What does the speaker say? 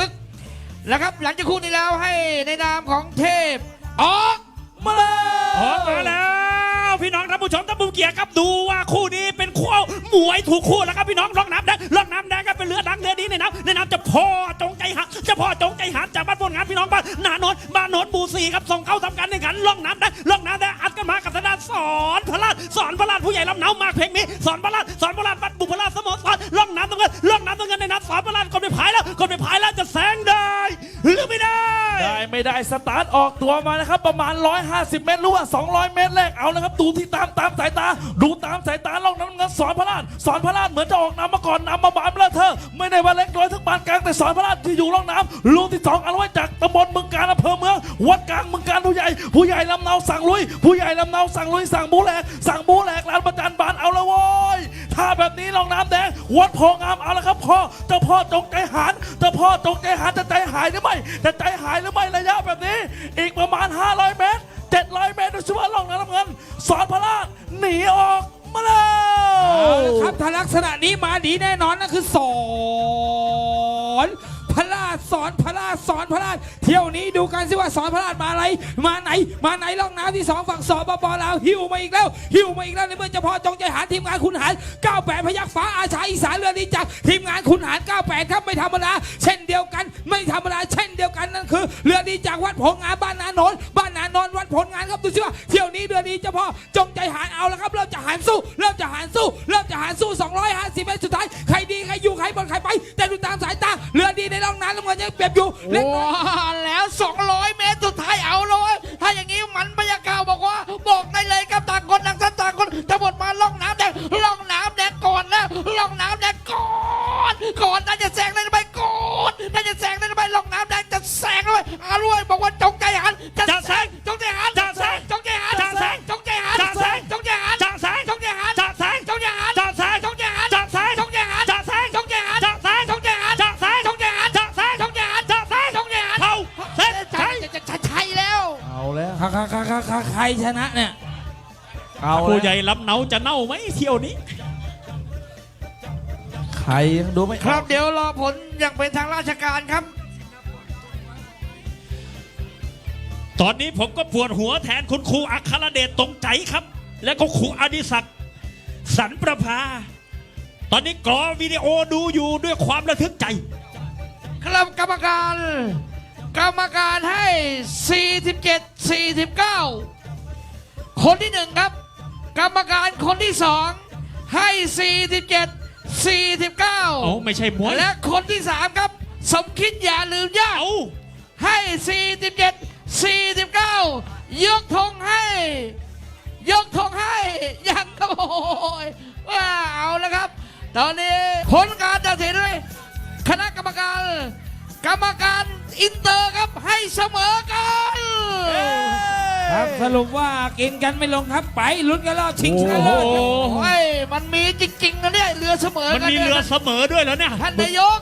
ลึกๆแล้วครับ หลังจากคู่นี้แล้วให้ในนามของเทพออกมาเลยออกมาแล้ว พี่น้องท่านผู้ชมท่านผู้เกียรติครับดูว่าคู่นี้เป็นคู่มวยถูกคู่แล้วครับพี่น้องล่องน้ำแดงล่องน้ำแดงก็เป็นเรือดังเรือดีในน้ำในน้ำจะพ่อจงใจหักจะพ่อจงใจหักจากบ้านพลงานพี่น้องบ้านนาโนนบ้านโนนบูสีครับส่งเข้าทำการแข่งขันล่องน้ำแดงล่องน้ำแดงอัดกันมากับทางด้านสอนพระราชสอนพระราชผู้ใหญ่ลำเนามากเพลงนี้สอนพระราชสอน หรือไม่ได้ ได้ไม่ได้สตาร์ทออกตัวมานะครับ ประมาณ 150 เมตรหรือว่า 200 เมตรแรกเอานะครับ ดูที่ตามตามสายตา ดูตามสายตาล่องน้ำเงินสอนพระราชสอนพระราชเหมือนจะออกนำมาก่อนนำมาบานเบลอเธอ ไม่ได้ว่าเล็กน้อยทั้งปานกลางแต่สอนพระราชที่อยู่ล่องน้ำลูกที่สองเอาไว้จากตำบลเมืองการอำเภอเมือง วัดกลางเมืองการผู้ใหญ่ ผู้ใหญ่ลำเนาสั่งลุย ผู้ใหญ่ลำเนาสั่งลุยสั่งบูแหลกสั่งบูแหลกลานประจันบานาละยถ้าแบบนี้ลองน้ำแดง วัดโพงามเอาละครับพ่อเจ้าพ่อจงใจหานเจ้าพ่อจงใจหารจะใจหายหรือไม่จะใจหายหรือไม่ระยะแบบนี้ อีกประมาณ 500 เมตร 700 เมตรดูสิว่าลองน้ำเงิน สอนพระราชหนีออกมาแล้เอาวละครับถ้าลักษณะนี้มาดีแน่นอนนั่นคือสอง พระราชสอนพระราชสอนพระราชเที่ยวนี้ดูกันสิว่าสอนพระราชมาอะไรมาไหน มาไหนล่องน้ำที่สองฝั่งสปปลาวหิวมาอีกแล้ว หิวมาอีกแล้วในเมื่อเฉพาะจงใจหารทีมงานคุณหาร98พยักฟ้าอาชาอีสานเรือดีจักทีมงานคุณหาร98ครับไม่ธรรมดาเช่นเดียวกัน ไม่ธรรมดาเช่นเดียวกันนั่นคือ เรือดีจากวัดผงงานบ้านนาโนนบ้านนาโนนวัดผลงานครับดูสิว่าเที่ยวนี้เรือดีเฉพาะจงใจหารเอาแล้วครับเริ่มจะหารสู้เริ่มจะหารสู้เริ่มจะหารสู้250เมตรสุด รือดีในร่องน้ำน้ำเงินยังเปรียบอยู่เล็กน้อยว้าแล้ว 200 เมตรสุดท้ายเอาเลยถ้าอย่างนี้มันบรรยากาศบอกว่า บอกได้เลยครับต่างคนต่างท่านต่างคนทั้งหมดมาล่องน้ำแดงล่องน้ำแดงก่อนแล้วล่องน้ำแดงก่อนก่อนน่าจะแซงได้หรือไม่ก่อนน่าจะแซงได้หรือไม่ล่องน้ำแดงจะแซงด้วยอาด้วยบอกว่าจงใจหันจะแซงจงใจ ใครชนะเนี่ยเอาผู้ใหญ่ลำเนาจะเน่าไหมเที่ยวนี้ ใครดูไหมครับเดี๋ยวรอผลอย่างเป็นทางราชการครับ ตอนนี้ผมก็ปวดหัวแทนคุณครูอัครเดชตรงใจครับ และก็ครูอดิศักดิ์สันประภา ตอนนี้กรอวิดีโอดูอยู่ด้วยความระทึกใจ ครับกรรมการ กรรมการให้ 47 49 คนที่หนึ่งครับ กรรมการคนที่สองให้ 47เอา49ไม่ใช่มวยและคนที่สามครับ สมคิดอย่าลืมญาติเอาให้ 47 49 ยกธงให้ ยกธงให้ยังครับโอ้ยว้าเอาแล้วครับ ตอนนี้ผลการตัดสินด้วยคณะกรรมการ กรรมการ อินเตอร์ครับให้เสมอกันครับสรุปว่ากินกันไม่ลงครับไปลุ้นกันรอบชิงชนะเลิศครับโอ้ยมันมีจริงๆนะเนี่ยเรือเสมอมันกันมีนี่ยเรือเสมอด้วยแล้วเนี่ย ท่านนายก